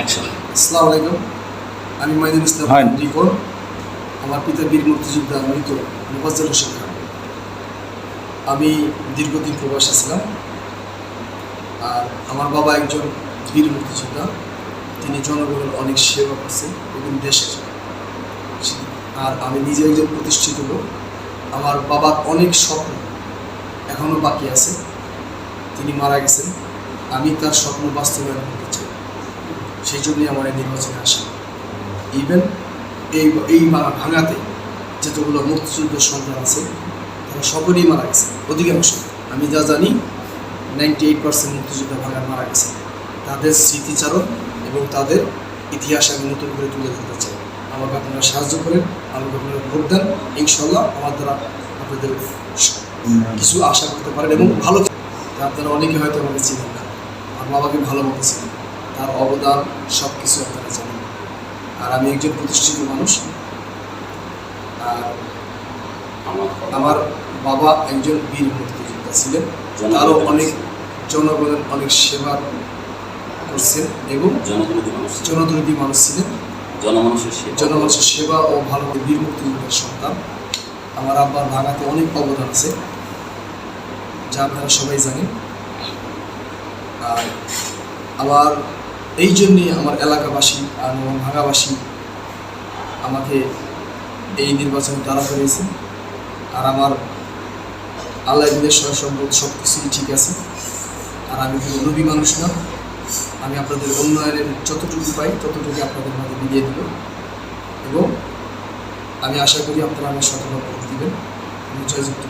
Action আসসালামু আলাইকুম। আমি মাইদুল ইসলাম। রিকন আমার পিতা বীর মুক্তিযোদ্ধা মৃত মুফাজ্জল হোসেন খান। আমি দীর্ঘদিন প্রবাসে ছিলাম। আর আমার বাবা একজন বীর মুক্তিযোদ্ধা। তিনি জনগণের অনেক সেবা করছেন এবং দেশের আর আমি নিজে একজন প্রতিষ্ঠিত লোক। আমার বাবার অনেক স্বপ্ন এখনও বাকি আছে। তিনি মারা গেছেন। আমি তার স্বপ্ন বাস্তবায়ন করতে সেই জন্যই আমার এই নির্বাচনে আসা। ইভেন এই এই মা- ভাঙাতে যতগুলো মুক্তিযুদ্ধ সন্তান আছে, তারা সকলেই মারা গেছে, অধিকাংশ। আমি যা জানি নাইনটি এইট পার্সেন্ট মুক্তিযুদ্ধ ভাঙার মারা গেছে। তাদের স্মৃতিচারণ এবং তাদের ইতিহাস আমি নতুন করে তুলে ধরতে চাই। আমাকে আপনারা সাহায্য করেন আমাকে আপনারা ভোট দেন। ইনশাল্লাহ আমার দ্বারা আপনাদের কিছু আশা করতে পারেন এবং ভালো আপনারা অনেকে হয়তো আমাকে চিনেন না। আমার বাবাকে ভালো মতো চিনেন। তার অবদান সব কিছু আপনারা জানেন। আর আমি একজন প্রতিষ্ঠিত মানুষ। আর আমার বাবা একজন বীর মুক্তিযোদ্ধা ছিলেন। তারও অনেক জনগণের অনেক সেবা করছেন এবং জনদরদী মানুষ ছিলেন। জনমানুষের সেবা। জনমানুষের সেবা ও ভালো বীর মুক্তিযোদ্ধার সন্তান। আমার আব্বার ভাঙাতে অনেক অবদান আছে যা আপনারা সবাই জানেন। আর আমার এই জন্যে আমার এলাকাবাসী আর আমার ভাঙাবাসী আমাকে এই নির্বাচনে তারা করেছে। আর আমার আল্লাহ দিনের সহ সম্পদ সব কিছুই ঠিক আছে। আর আমি কোনো নবী মানুষ না। আমি আপনাদের উন্নয়নের যতটুকু পাই ততটুকু আপনাদের মাঝে বিলিয়ে দেব। এবং আমি আশা করি আপনারা আমার সতর্ক দিবেন। আমি জয়যুক্ত